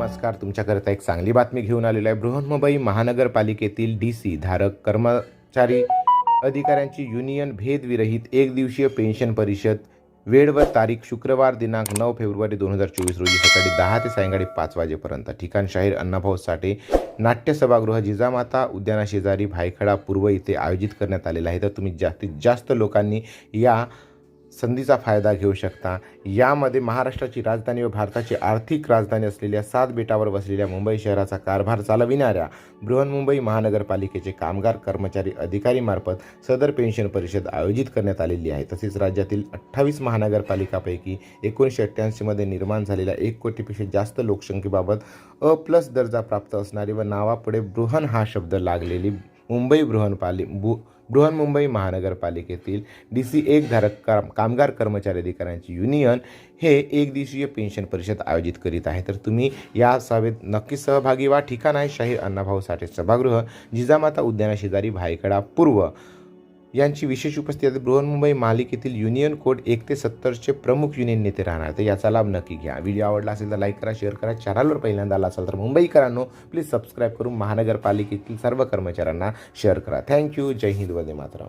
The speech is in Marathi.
नमस्कार. तुमच्याकरता एक चांगली बातमी घेऊन आलेलो आहे. बृहन्मुंबई महानगरपालिकेतील डी सी धारक कर्मचारी अधिकाऱ्यांची युनियन भेदविरहित एक दिवसीय पेन्शन परिषद वेळ व तारीख शुक्रवार दिनांक नऊ फेब्रुवारी दोन हजार चोवीस रोजी सकाळी दहा ते सायंकाळी पाच वाजेपर्यंत. ठिकाण शाहीर अण्णाभाऊ साठे नाट्य सभागृह जिजामाता उद्यानाशेजारी भायखळा पूर्व इथे आयोजित करण्यात आलेलं आहे. तर तुम्ही जास्तीत जास्त लोकांनी या संधीचा फायदा घेऊ शकता. यामध्ये महाराष्ट्राची राजधानी व भारताची आर्थिक राजधानी असलेल्या सात बेटावर वसलेल्या मुंबई शहराचा कारभार चालविणाऱ्या बृहन्मुंबई महानगरपालिकेचे कामगार कर्मचारी अधिकारीमार्फत सदर पेन्शन परिषद आयोजित करण्यात आलेली आहे. तसेच राज्यातील अठ्ठावीस महानगरपालिकापैकी एकोणीसशे अठ्ठ्याऐंशीमध्ये निर्माण झालेल्या एक कोटीपेक्षा जास्त लोकसंख्येबाबत अ प्लस दर्जा प्राप्त असणारी व नावापुढे बृहन हा शब्द लागलेली मुंबई बृहनपाली बु बृहन्मुंबई महानगरपालिकेतील डी सी एक धारक काम कामगार कर्मचारी अधिकाऱ्यांची युनियन हे एक दिवसीय पेन्शन परिषद आयोजित करीत आहे. तर तुम्ही या सभेत नक्की सहभागी व्हा. ठिकाण आहे शाहीर अण्णाभाऊ साठे सभागृह जिजामाता उद्यानाशेजारी भाईकडा पूर्व यांची विशेष उपस्थिती बृहन्मुंबई मालिकेतील युनियन कोड एक ते सत्तरचे प्रमुख युनियन नेते राहणार. तर याचा लाभ नक्की घ्या. व्हिडिओ आवडला असेल तर लाईक करा शेअर करा. चॅनलवर पहिल्यांदा आला असाल तर मुंबईकरांनो प्लीज सबस्क्राईब करून महानगरपालिकेतील सर्व कर्मचाऱ्यांना शेअर करा. Thank you. जय हिंद. वंदे मातरम.